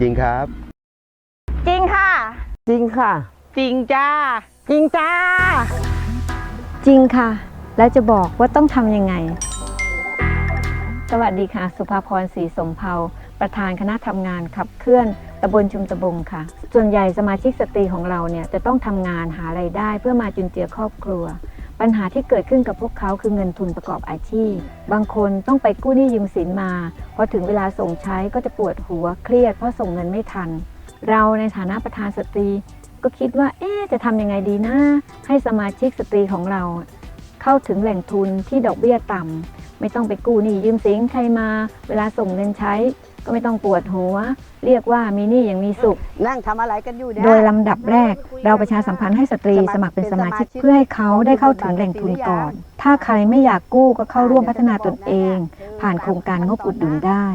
จริงครับ จริงค่ะ จริงค่ะ จริงจ้า จริงจ้า จริงค่ะ แล้วจะบอกว่าต้องทำยังไง สวัสดีค่ะ สุภาพรศรีสมเภาประธานคณะทำงานขับเคลื่อนตำบลชุมตะบงค่ะ ส่วนใหญ่สมาชิกสตรีของเราเนี่ยจะต้องทำงานหาไรายได้เพื่อมาจุนเจือครอบครัว ปัญหาที่เกิดขึ้นกับพวกเขาคือเงินทุนประกอบอาชีพ บางคนต้องไปกู้หนี้ยืมสินมา พอถึงเวลาส่งใช้ก็จะปวดหัวเครียดเพราะส่งเงินไม่ทัน เราในฐานะประธานสตรี ก็คิดว่า เอ๊จะทำยังไงดีนะ ให้สมาชิกสตรีของเรา เข้าถึงแหล่งทุนที่ดอกเบี้ยต่ำไม่ต้องไปกู้หนี้ยืมสินใครมา เวลาส่งเงินใช้ ก็ไม่ต้องปวดหัว เรียกว่ามีหนี้อย่างมีสุข นั่งทำอะไรกันอยู่เนี่ย โดยลำดับแรก เราประชาสัมพันธ์ให้สตรีสมัครเป็นสมาชิกเพื่อให้เขาได้เข้าถึงแหล่งทุนก่อน ถ้าใครไม่อยากกู้ก็เข้าร่วมพัฒนาตนเอง ผ่านโครงการงบอุดหนุนได้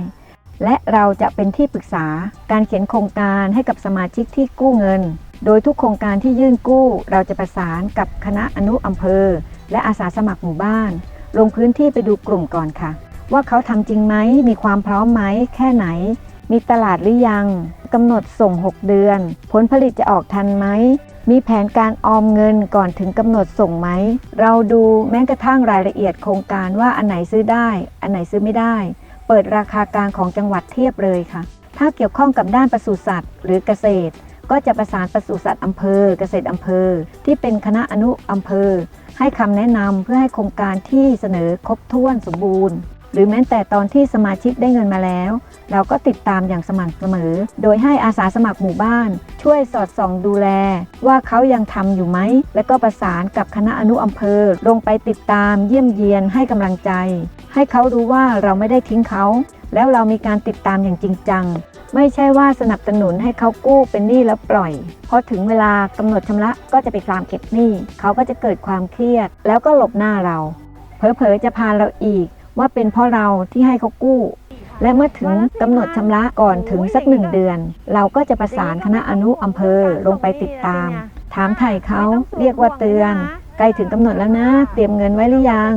และเราจะเป็นที่ปรึกษาการเขียนโครงการให้กับสมาชิกที่กู้เงิน โดยทุกโครงการที่ยื่นกู้ เราจะประสานกับคณะอนุอำเภอ และอาสาสมัครหมู่บ้าน ลงพื้นที่ไปดูกลุ่มก่อนค่ะ ว่าเขาทำจริงไหม มีความพร้อมไหม แค่ไหน มีตลาดหรือยังกำหนดส่ง 6 เดือน ผลผลิตจะออกทันไหม มีแผนการออมเงินก่อนถึงกำหนดส่งไหม เราดูแม้กระทั่งรายละเอียดโครงการว่าอันไหนซื้อได้ อันไหนซื้อไม่ได้ เปิดราคากลางของจังหวัดเทียบเลยค่ะ ถ้าเกี่ยวข้องกับด้านปศุสัตว์ หรือเกษตร ก็จะประสานปศุสัตว์อำเภอ เกษตรอำเภอ ที่เป็นคณะอนุอำเภอ ให้คำแนะนำเพื่อให้โครงการที่เสนอครบถ้วนสมบูรณ์ หรือแม้แต่ตอนที่สมาชิกได้เงินมาแล้ว เราก็ติดตามอย่างสม่ำเสมอ โดยให้อาสาสมัครหมู่บ้าน ช่วยสอดส่องดูแล ว่าเขายังทำอยู่ไหม และก็ประสานกับคณะอนุอำเภอ ลงไปติดตามเยี่ยมเยียนให้กำลังใจ ให้เขารู้ว่าเราไม่ได้ทิ้งเขา แล้วเรามีการติดตามอย่างจริงจังไม่ใช่ว่าสนับสนุนให้เขากู้เป็นหนี้แล้วปล่อย พอถึงเวลากำหนดชำระก็จะไปตามเก็บหนี้ เขาก็จะเกิดความเครียด แล้วก็หลบหน้าเรา เผลอๆจะพาเราอีก ว่าเป็นเพราะเราที่ให้เขากู้ และเมื่อถึงกำหนดชำระก่อนถึงสักหนึ่งเดือน เราก็จะประสานคณะอนุอำเภอลงไปติดตาม ถามไถ่เขาเรียกว่าเตือนใกล้ถึงกำหนดแล้วนะ เตรียมเงินไว้หรือยัง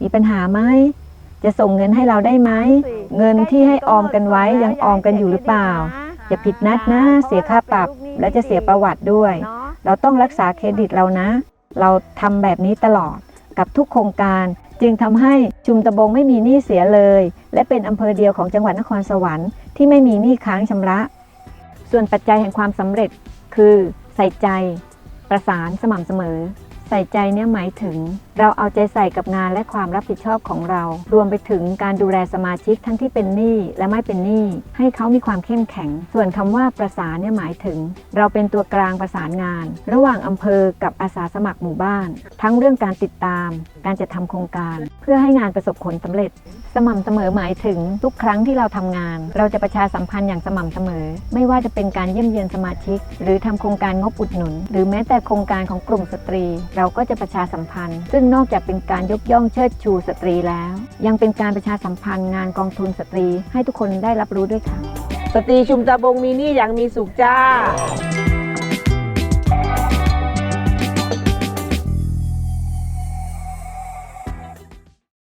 มีปัญหาไหมจะส่งเงินให้เราได้ไหม เงินที่ให้ออมกันไว้ยังออมกันอยู่หรือเปล่า อย่าผิดนัดนะ เสียค่าปรับ และจะเสียประวัติด้วย เราต้องรักษาเครดิตเรานะ เราทำแบบนี้ตลอด กับทุกโครงการ จึงทำให้ชุมตะบงไม่มีหนี้เสียเลย และเป็นอำเภอเดียวของจังหวัดนครสวรรค์ที่ไม่มีหนี้ค้างชำระ ส่วนปัจจัยแห่งความสำเร็จคือ ใส่ใจ ประสานสม่ำเสมอ ใส่ใจเนี่ยหมายถึง เราเอาใจใส่กับงานและความรับผิดชอบของเรา รวมไปถึงการดูแลสมาชิกทั้งที่เป็นหนี้และไม่เป็นหนี้ให้เขามีความเข้มแข็ง ส่วนคำว่าประสานเนี่ยหมายถึง เราเป็นตัวกลางประสานงาน ระหว่างอำเภอกับอาสาสมัครหมู่บ้าน ทั้งเรื่องการติดตาม การจัดทำโครงการ เพื่อให้งานประสบผลสำเร็จ สม่ำเสมอหมายถึงทุกครั้งที่เราทำงาน เราจะประชาสัมพันธ์อย่างสม่ำเสมอ ไม่ว่าจะเป็นการเยี่ยมเยียนสมาชิก หรือทำโครงการงบอุดหนุน หรือแม้แต่โครงการของกลุ่มสตรีเราก็จะประชาสัมพันธ์ ซึ่งนอกจากเป็นการยกย่องเชิดชูสตรีแล้ว ยังเป็นการประชาสัมพันธ์งานกองทุนสตรี ให้ทุกคนได้รับรู้ด้วยค่ะ สตรีชุมตะบงมีนี่อย่างมีสุขจ้า